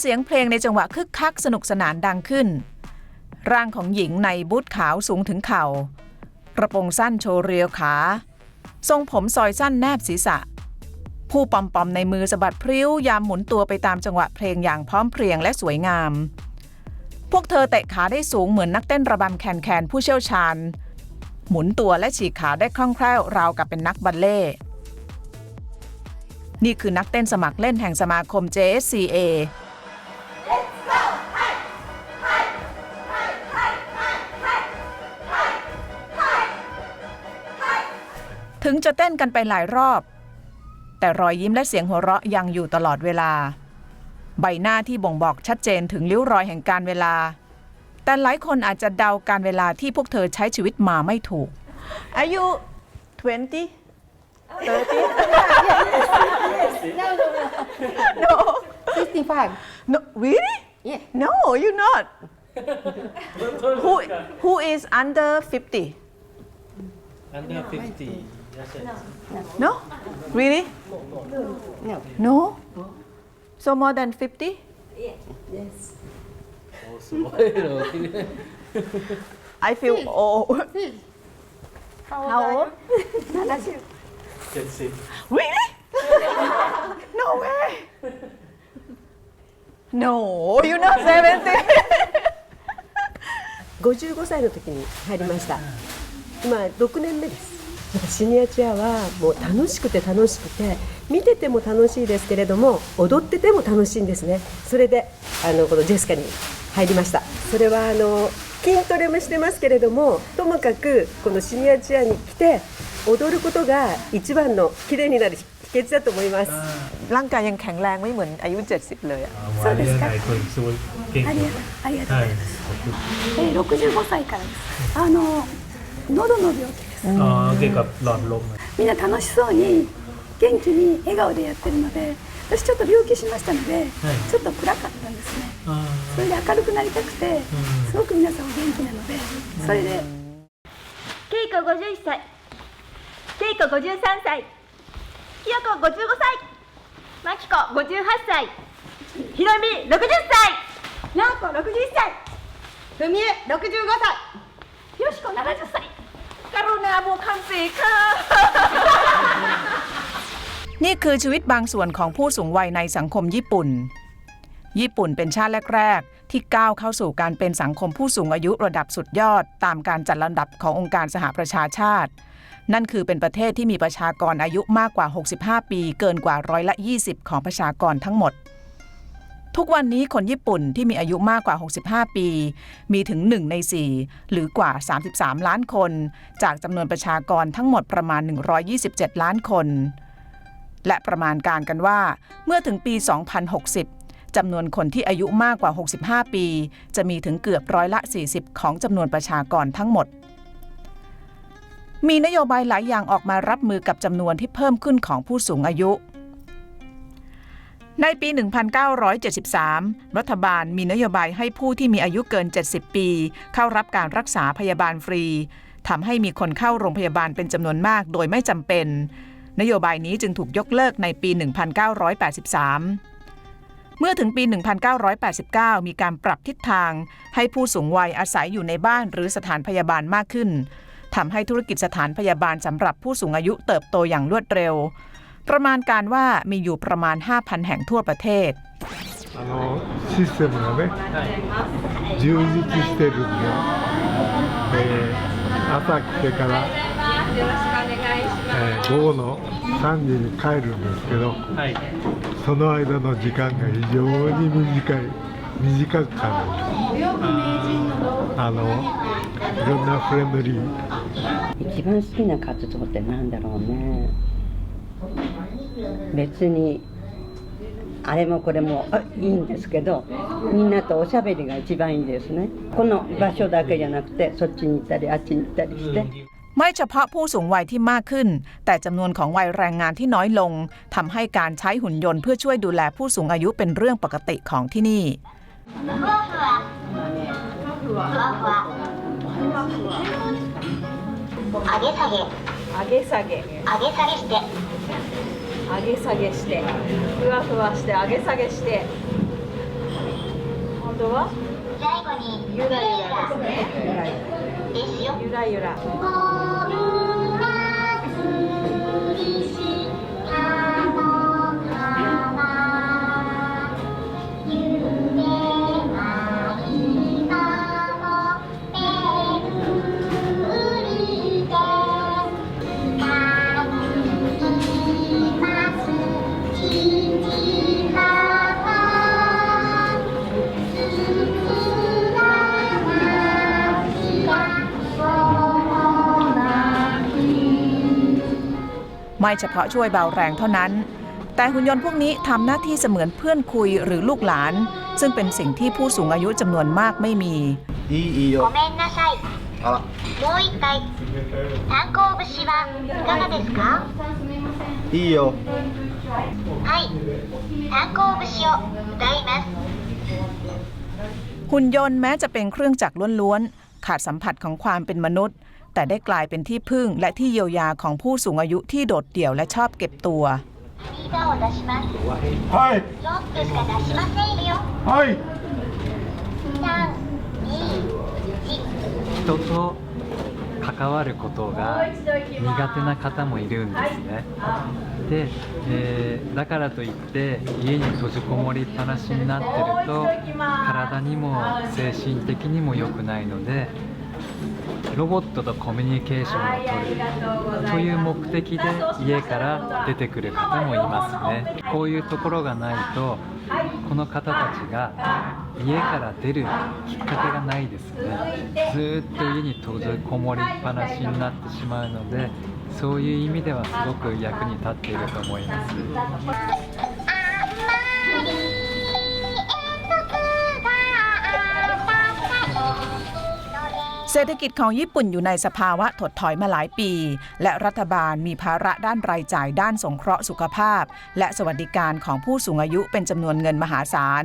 เสียงเพลงในจังหวะคึกคักสนุกสนานดังขึ้น ร่างของหญิงในบูทขาวสูงถึงเข่ากระโปรงสั้นโชว์เรียวขา ทรงผมซอยสั้นแนบศีรษะ ผู้ปอมปอมในมือสะบัดพริ้วยามหมุนตัวไปตามจังหวะเพลงอย่างพร้อมเพรียงและสวยงาม พวกเธอเตะขาได้สูงเหมือนนักเต้นระบำแคนแคนผู้เชี่ยวชาญ หมุนตัวและฉีกขาได้คล่องแคล่วราวกับเป็นนักบัลเล่ต์นี่คือนักเต้นสมัครเล่นแห่งสมาคม JSCA ถึงจะเต้นกันไปหลายรอบ แต่รอยยิ้มและเสียงหัวเราะยังอยู่ตลอดเวลา ใบหน้าที่บ่งบอกชัดเจนถึงริ้วรอยแห่งการเวลา แต่หลายคนอาจจะเดาการเวลาที่พวกเธอใช้ชีวิตมาไม่ถูก Are you 20? 30? no. 65. No, really? Yeah. No, you're not. who, who is under 50? Under 50. Yes, yes. No? Really? No. No? So more than 50? Oh, so, you know. I feel old. How old? 70. 70. Really? no way. No, you're not 70. 55歳の時に入りました今6年目ですシニアチアはもう楽しくて楽しくて見てても楽しいですけれども踊ってても楽しいんですねそれであのこのジェスカに入りましたそれはあの筋トレもしてますけれどもともかくこのシニアチアに来て踊ることが一番の綺麗になる秘訣だと思います。 ร่างกายยังแข็งแรงไม่เหมือนอายุ 70 เลยอะ そうですか。すごい元気ありがとうありがとうはい。えー65歳からです。あの喉の病気 です。ああ、結構หลอดลม みんな楽しそうに元気に笑顔でやってるので、私ちょっと病気しましたので、ちょっと暗かったんですね。あそれで明るくなりたくて、すごく皆さんお元気なので、それで。ケイコ51歳ケイコ53歳キヨコ55歳マキコ58歳ヒロミ60歳ナオコ61歳フミエ65歳ヨシコ70歳 กรุณาบวคำสีค่ะ นี่คือชีวิตบางส่วนของผู้สูงวัยในสังคมญี่ปุ่น ญี่ปุ่นเป็นชาติแรก ๆ ที่ก้าวเข้าสู่การเป็นสังคมผู้สูงอายุระดับสุดยอด ตามการจัดลำดับขององค์การสหประชาชาติ นั่นคือเป็นประเทศที่มีประชากรอายุมากกว่า 65 ปี เกินกว่าร้อยละ 20 ของประชากรทั้งหมด ทุกวันนี้คนญี่ปุ่นที่มีอายุมากกว่า 65 ปี มีถึง 1 ใน 4 หรือกว่า 33 ล้านคน จากจำนวนประชากรทั้งหมดประมาณ 127 ล้านคน และประมาณการกันว่า เมื่อถึงปี 2060 จำนวนคนที่อายุมากกว่า 65 ปี จะมีถึงเกือบร้อยละ 40 ของจำนวนประชากรทั้งหมดมีนโยบายหลายอย่างออกมารับมือกับจำนวนที่เพิ่มขึ้นของผู้สูงอายุ ในปี 1973 รัฐบาลมีนโยบายให้ผู้ที่มีอายุเกิน 70 ปี เข้ารับการรักษาพยาบาลฟรีทำให้มีคนเข้าโรงพยาบาลเป็นจำนวนมากโดยไม่จำเป็น นโยบายนี้จึงถูกยกเลิกในปี 1983 เมื่อถึงปี 1989 มีการปรับทิศทาง ให้ผู้สูงวัยอาศัยอยู่ในบ้านหรือสถานพยาบาลมากขึ้นทำให้ธุรกิจสถานพยาบาลสำหรับผู้สูงอายุเติบโตอย่างรวดเร็ว ประมาณการว่ามีอยู่ประมาณ 5,000 แห่งทั่วประเทศ あのシステムがね充実してるんで、えー朝来てから、えー午後の3時に帰るんですけどはい。その間の時間が非常に短い短く感じるあのいろんなフレンドリー一番好きな活動ってなんだろうね 別にあれもこれもあいいんですけどみんなとおしゃべりが一番いいですねこの場所だけじゃなくてそっちに行ったりあっちに行ったりして。 ไม่เฉพาะผู้สูงวัยที่มากขึ้น แต่จำนวนของวัยแรงงานที่น้อยลงทำให้การใช้หุ่นยนต์เพื่อช่วยดูแลผู้สูงอายุเป็นเรื่องปกติของที่นี่ 上げ下げ上げ下げ上げ下げして 上げ下げしてふわふわして上げ下げして。今度は？最後にゆらゆらですね。ゆらゆら。 ไม่เฉพาะช่วยเบาแรงเท่านั้น แต่หุ่นยนต์พวกนี้ทำหน้าที่เสมือนเพื่อนคุยหรือลูกหลาน ซึ่งเป็นสิ่งที่ผู้สูงอายุจำนวนมากไม่มี いいいいよごめんなさいあらもう一回炭鉱節はいかがですかいいよはい炭鉱節を歌います หุ่นยนต์แม้จะเป็นเครื่องจักรล้วนๆ ขาดสัมผัสของความเป็นมนุษย์ แต่ได้กลายเป็นที่พึ่งและที่เยียวยาของผู้สูงอายุที่โดดเดี่ยวและชอบเก็บตัว人と関わることが苦手な方もいるんですね。で、だからといって家に閉じこもりっぱなしになってると体にも精神的にも良くないのでロボットとコミュニケーションを取るという目的で家から出てくる方もいますねこういうところがないとこの方たちが家から出るきっかけがないですねずっと家に閉じこもりっぱなしになってしまうのでそういう意味ではすごく役に立っていると思います。 เศรษฐกิจของญี่ปุ่นอยู่ในสภาวะถดถอยมาหลายปี และรัฐบาลมีภาระด้านรายจ่ายด้านสงเคราะห์สุขภาพ และสวัสดิการของผู้สูงอายุเป็นจำนวนเงินมหาศาล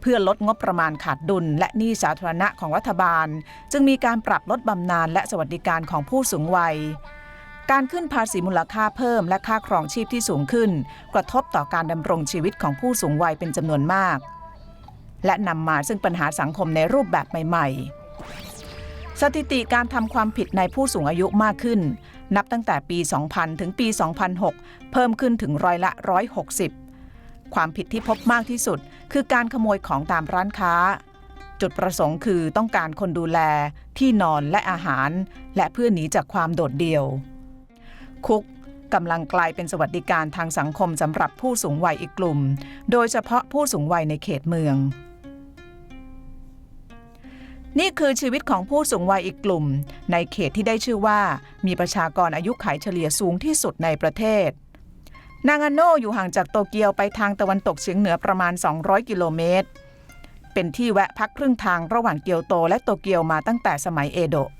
เพื่อลดงบประมาณขาดดุล และหนี้สาธารณะของรัฐบาล จึงมีการปรับลดบำนาญและสวัสดิการของผู้สูงวัย การขึ้นภาษีมูลค่าเพิ่มและค่าครองชีพที่สูงขึ้น กระทบต่อการดำรงชีวิตของผู้สูงวัยเป็นจำนวนมาก และนำมาซึ่งปัญหาสังคมในรูปแบบใหม่ๆ สถิติการทำความผิดในผู้สูงอายุมากขึ้น นับตั้งแต่ปี 2000 ถึงปี 2006 เพิ่มขึ้นถึงร้อยละ 160 ความผิดที่พบมากที่สุด คือการขโมยของตามร้านค้า จุดประสงค์คือต้องการคนดูแล ที่นอนและอาหาร และเพื่อหนีจากความโดดเดี่ยว คุกกำลังกลายเป็นสวัสดิการทางสังคมสำหรับผู้สูงวัยอีกกลุ่ม โดยเฉพาะผู้สูงวัยในเขตเมือง นี่คือชีวิตของผู้สูงวัยอีกกลุ่ม ในเขตที่ได้ชื่อว่า มีประชากรอายุขัยเฉลี่ยสูงที่สุดในประเทศ นางาโนอยู่ห่างจากโตเกียวไปทางตะวันตกเฉียงเหนือประมาณ 200 กิโลเมตร เป็นที่แวะพักครึ่งทางระหว่างเกียวโตและโตเกียวมาตั้งแต่สมัยเอโดะ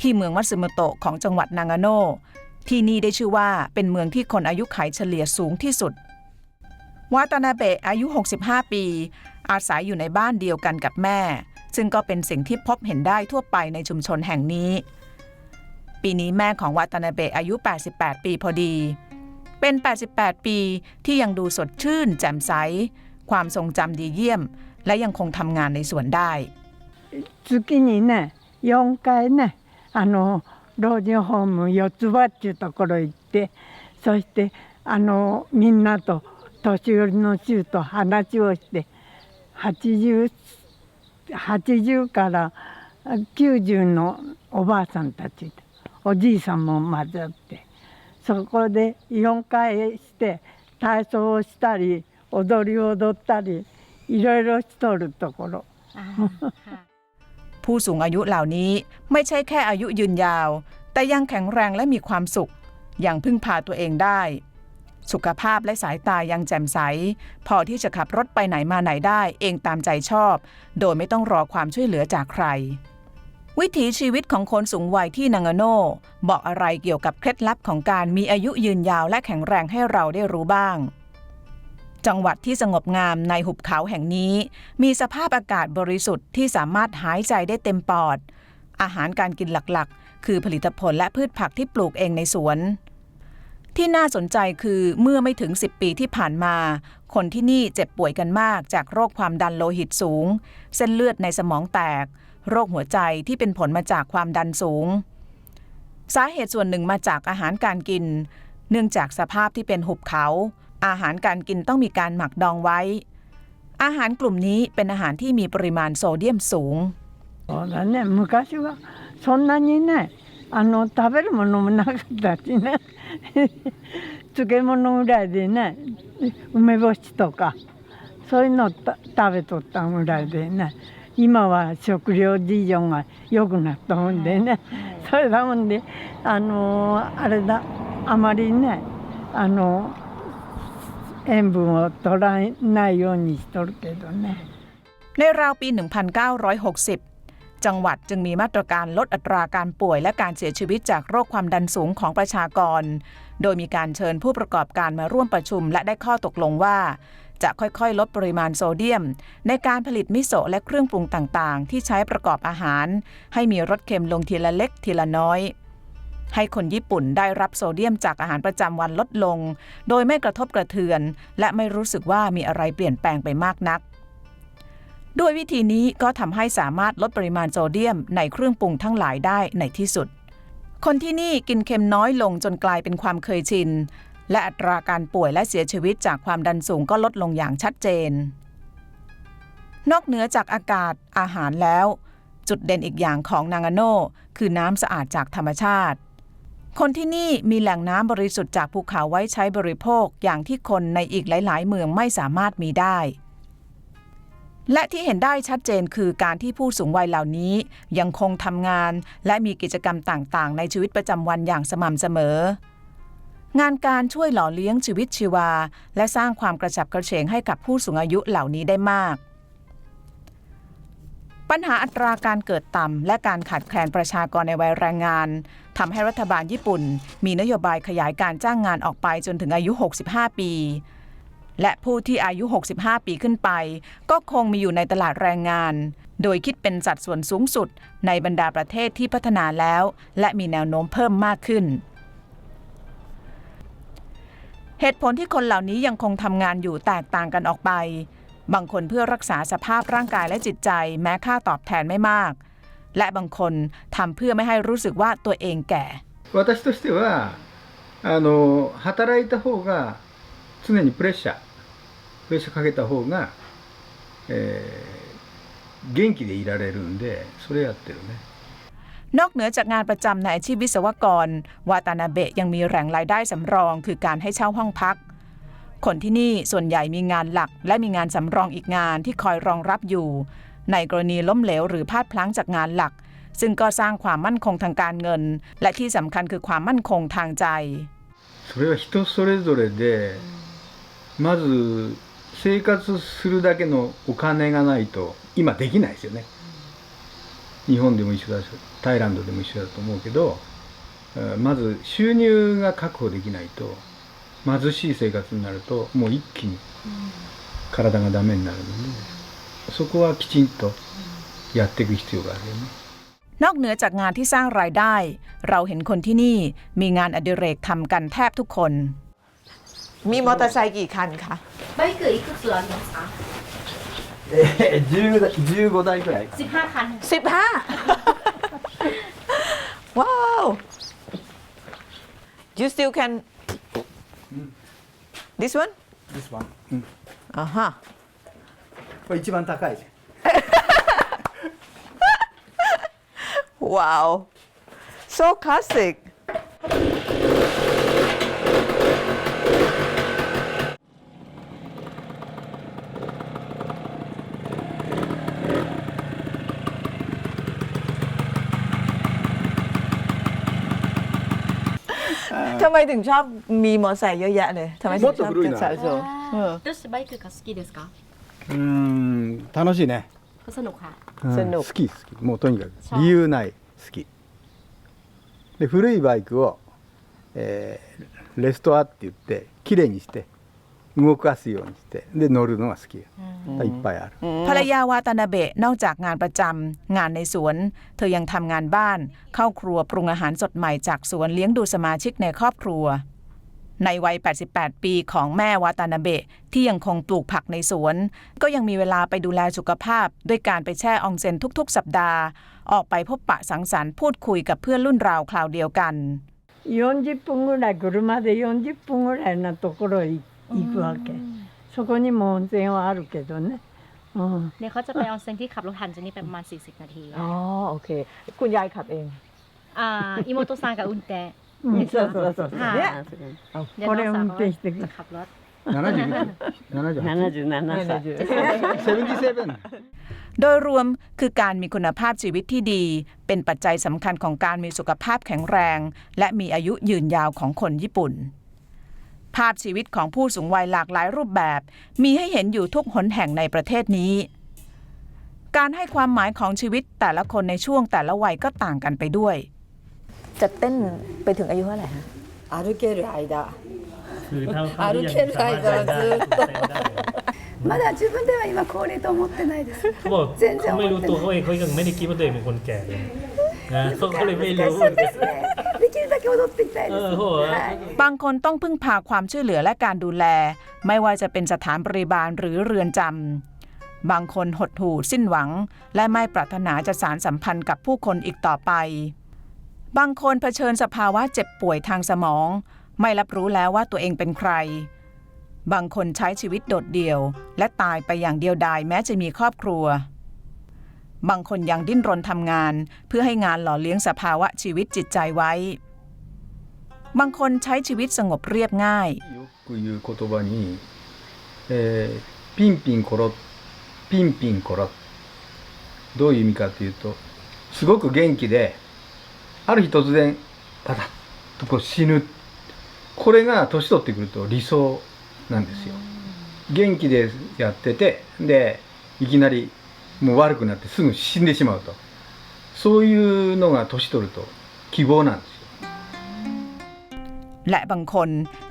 ที่เมืองมัตสึโมโตะของจังหวัดนางาโนที่นี่ได้ชื่อว่าเป็นเมืองที่คนอายุขัยเฉลี่ยสูงที่สุด วาตานาเบะอายุ 65 ปี อาศัยอยู่ในบ้านเดียวกันกับแม่ ซึ่งก็เป็นสิ่งที่พบเห็นได้ทั่วไปในชุมชนแห่งนี้ ปีนี้แม่ของวาตานาเบะอายุ 88 ปีพอดี เป็น 88 ปีที่ยังดูสดชื่น แจ่มใส ความทรงจำดีเยี่ยม และยังคงทำงานในสวนได้ 月にね4回ねあの老人ホーム四つ葉っていうところ行ってそしてあのみんなと年寄りの衆と話をして80 80から90のおばあさんたちおじいさんも混ざってそこで4回して体操をしたり踊りを踊ったりいろいろしとるところ。 ผู้สูงอายุเหล่านี้ไม่ใช่แค่อายุยืนยาว แต่ยังแข็งแรงและมีความสุข ยังพึ่งพาตัวเองได้ สุขภาพและสายตายังแจ่มใส พอที่จะขับรถไปไหนมาไหนได้เองตามใจชอบ โดยไม่ต้องรอความช่วยเหลือจากใคร วิถีชีวิตของคนสูงวัยที่นางโนบอกอะไรเกี่ยวกับเคล็ดลับของการมีอายุยืนยาวและแข็งแรงให้เราได้รู้บ้าง จังหวัดที่สงบงามในหุบเขาแห่งนี้ มีสภาพอากาศบริสุทธิ์ที่สามารถหายใจได้เต็มปอด อาหารการกินหลักๆ คือผลิตผลและพืชผักที่ปลูกเองในสวน ที่น่าสนใจคือเมื่อไม่ถึง 10 ปีที่ผ่านมา คนที่นี่เจ็บป่วยกันมากจากโรคความดันโลหิตสูง เส้นเลือดในสมองแตก โรคหัวใจที่เป็นผลมาจากความดันสูง สาเหตุส่วนหนึ่งมาจากอาหารการกิน เนื่องจากสภาพที่เป็นหุบเขา อาหารการกินต้องมีการหมักดองไว้ อาหารกลุ่มนี้เป็นอาหารที่มีปริมาณโซเดียมสูง そうだね昔はそんなにねあの食べるものもなかったしね 漬物ぐらいでね梅干しとかそういうのた食べとったぐらいでね今は食料事情が良くなったもんでねそれだもんであのあれだあまりねあの塩分を取らないようにしとるけどね。 ในราวปี 1960 จังหวัดจึงมีมาตรการลดอัตราการป่วยและการเสียชีวิตจากโรคความดันสูงของประชากร โดยมีการเชิญผู้ประกอบการมาร่วมประชุมและได้ข้อตกลงว่า จะค่อยๆ ลดปริมาณโซเดียม ในการผลิตมิโซะและเครื่องปรุงต่างๆ ที่ใช้ประกอบอาหาร ให้มีรสเค็มลงทีละเล็กทีละน้อยให้คนญี่ปุ่นได้รับโซเดียมจากอาหารประจำวันลดลง โดยไม่กระทบกระเทือน และไม่รู้สึกว่ามีอะไรเปลี่ยนแปลงไปมากนัก ด้วยวิธีนี้ก็ทำให้สามารถลดปริมาณโซเดียมในเครื่องปรุงทั้งหลายได้ในที่สุด คนที่นี่กินเค็มน้อยลงจนกลายเป็นความเคยชิน และอัตราการป่วยและเสียชีวิตจากความดันสูงก็ลดลงอย่างชัดเจน นอกเหนือจากอากาศอาหารแล้ว จุดเด่นอีกอย่างของนางาโน่คือน้ำสะอาดจากธรรมชาติ คนที่นี่มีแหล่งน้ำบริสุทธิ์จากภูเขาไว้ใช้บริโภคอย่างที่คนในอีกหลาย ๆ เมืองไม่สามารถมีได้ และที่เห็นได้ชัดเจนคือการที่ผู้สูงวัยเหล่านี้ ยังคงทำงาน และมีกิจกรรมต่างๆ ในชีวิตประจำวันอย่างสม่ำเสมอ งานการช่วยหล่อเลี้ยงชีวิตชีวา และสร้างความกระฉับกระเฉงให้กับผู้สูงอายุเหล่านี้ได้มาก ปัญหาอัตราการเกิดต่ำและการขาดแคลนประชากรในวัยแรงงานทำให้รัฐบาลญี่ปุ่น มีนโยบายขยายการจ้างงานออกไปจนถึงอายุ 65 ปี และผู้ที่อายุ 65 ปีขึ้นไป ก็คงมีอยู่ในตลาดแรงงาน โดยคิดเป็นสัดส่วนสูงสุดในบรรดาประเทศที่พัฒนาแล้ว และมีแนวโน้มเพิ่มมากขึ้น เหตุผลที่คนเหล่านี้ยังคงทำงานอยู่แตกต่างกันออกไป บางคนเพื่อรักษาสภาพร่างกายและจิตใจ แม้ค่าตอบแทนไม่มาก และบางคนทำเพื่อไม่ให้รู้สึกว่าตัวเองแก่ 私としてはあの働いた方が常にプレッシャー プレッシャーかけた方が、えー元気でいられるんでそれやってるね นอกเหนือจากงานประจำในอาชีพวิศวกร วาตานาเบะยังมีแหล่งรายได้สำรอง คือการให้เช่าห้องพัก คนที่นี่ส่วนใหญ่มีงานหลัก และมีงานสำรองอีกงานที่คอยรองรับอยู่ ในกรณีล้มเหลวหรือพลาดพลั้งจากงานหลัก ซึ่งก็สร้างความมั่นคงทางการเงิน และที่สำคัญคือความมั่นคงทางใจ それは人それぞれでまず 生活するだけのお金がないと今できないですよね日本でも一緒だしタイランドでも一緒だと思うけどえーまず収入が確保できないと貧しい生活になるともう一気に体がダメになるのでそこはきちんとやっていく必要があるよね。 นอกเหนือจากงานที่สร้างรายได้ เราเห็นคนที่นี่มีงานอดิเรกทำกันแทบทุกคน มีมอเตอร์ไซค์กี่คันคะ バイクいくつありますかえー、15台15台くらい15คัน สิบห้า ว้าว you still can this one This one อ่าฮะ これ一番高い ว้าว so classic ทำไมถึงชอบมีมอเตอร์ไซค์เยอะแยะเลยทำไมถึงชอบ もっと古いの สะสมเออ どうしてバイクが好きですかうーん楽しいね、สนุกค่ะ うんその好き好きもうとにかくそう理由ない好きで古いバイクを、えーレストアって言ってきれいにして 動かすようにしてで乗るのが好き、いっぱいある ภรรยาวาตานาเบะนอกจากงานประจำงานในสวน เธอยังทำงานบ้าน เข้าครัวปรุงอาหารสดใหม่จากสวนเลี้ยงดูสมาชิกในครอบครัว ในวัย 88 ปีของแม่วาตานาเบะที่ยังคงปลูกผักในสวน ก็ยังมีเวลาไปดูแลสุขภาพ ด้วยการไปแช่อองเซ็นทุกๆ สัปดาห์ ออกไปพบปะสังสรรค์พูดคุยกับเพื่อนรุ่นราวคราวเดียวกัน 40分ぐらい車で40分ぐらいのところへ行 くわけ、そこにも温泉はあるけどね、うん、 เนี่ยเขาจะไปออนเซ็นที่ขับรถทันจะนี่ไปประมาณ 40 นาที อ๋อโอเค คุณยายขับเอง อ่าอิโมโตซังกับอุนเตะ うんそうそうそうはいねเดี๋ยว こ น้ れ อง 運 สาว 転してくจะขับรถ 77歳โดยรวมคือการมีคุณภาพชีวิตที่ดี เป็นปัจจัยสำคัญของการมีสุขภาพแข็งแรง และมีอายุยืนยาวของคนญี่ปุ่น ภาพชีวิตของผู้สูงวัยหลากหลายรูปแบบ มีให้เห็นอยู่ทุกหนแห่งในประเทศนี้ การให้ความหมายของชีวิตแต่ละคนในช่วงแต่ละวัยก็ต่างกันไปด้วย จะเต้นไปถึงอายุเท่าไหร่ฮะ 歩ける間 คือเท่าเท่าที่ยัง 歩ける สามารถ 間 เดิน は ได้ ずっと เต้นได้ まだ自分では今高齢と思ってないです เขาบอก 全然 เขาไม่ 思 รู้ って ตัว ない เขาเองเขายังไม่ได้คิดว่าตัวเองเป็นคนแก่เลยนะเขาก็เลยไม่ 難 รู้ しい ですねできるだけ踊っていきたいです、 เออโห はい บางคนต้องพึ่งพาความช่วยเหลือและการดูแล ไม่ว่าจะเป็นสถานบริบาลหรือเรือนจำ บางคนหดหู่สิ้นหวัง และไม่ปรารถนาจะสารสัมพันธ์กับผู้คนอีกต่อไป บางคนเผชิญสภาวะเจ็บป่วยทางสมอง ไม่รับรู้แล้วว่าตัวเองเป็นใคร บางคนใช้ชีวิตโดดเดี่ยว และตายไปอย่างเดียวดายแม้จะมีครอบครัว บางคนยังดิ้นรนทำงาน เพื่อให้งานหล่อเลี้ยงสภาวะชีวิตจิตใจไว้ บางคนใช้ชีวิตสงบเรียบง่าย よく言う言葉に、えーピンピンコロピンピンコロどういう意味かというとすごく元気である日突然パタッとこう死ぬこれが年取ってくると理想なんですよ元気でやっててでいきなり もう悪くなってすぐ死んでしまうとそういうのが年取ると希望なんですよ และบางคน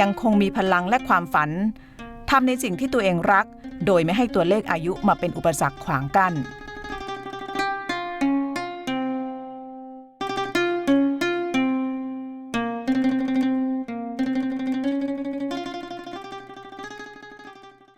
ยังคงมีพลังและความฝันทำในสิ่งที่ตัวเองรัก โดยไม่ให้ตัวเลขอายุมาเป็นอุปสรรคขวางกั้น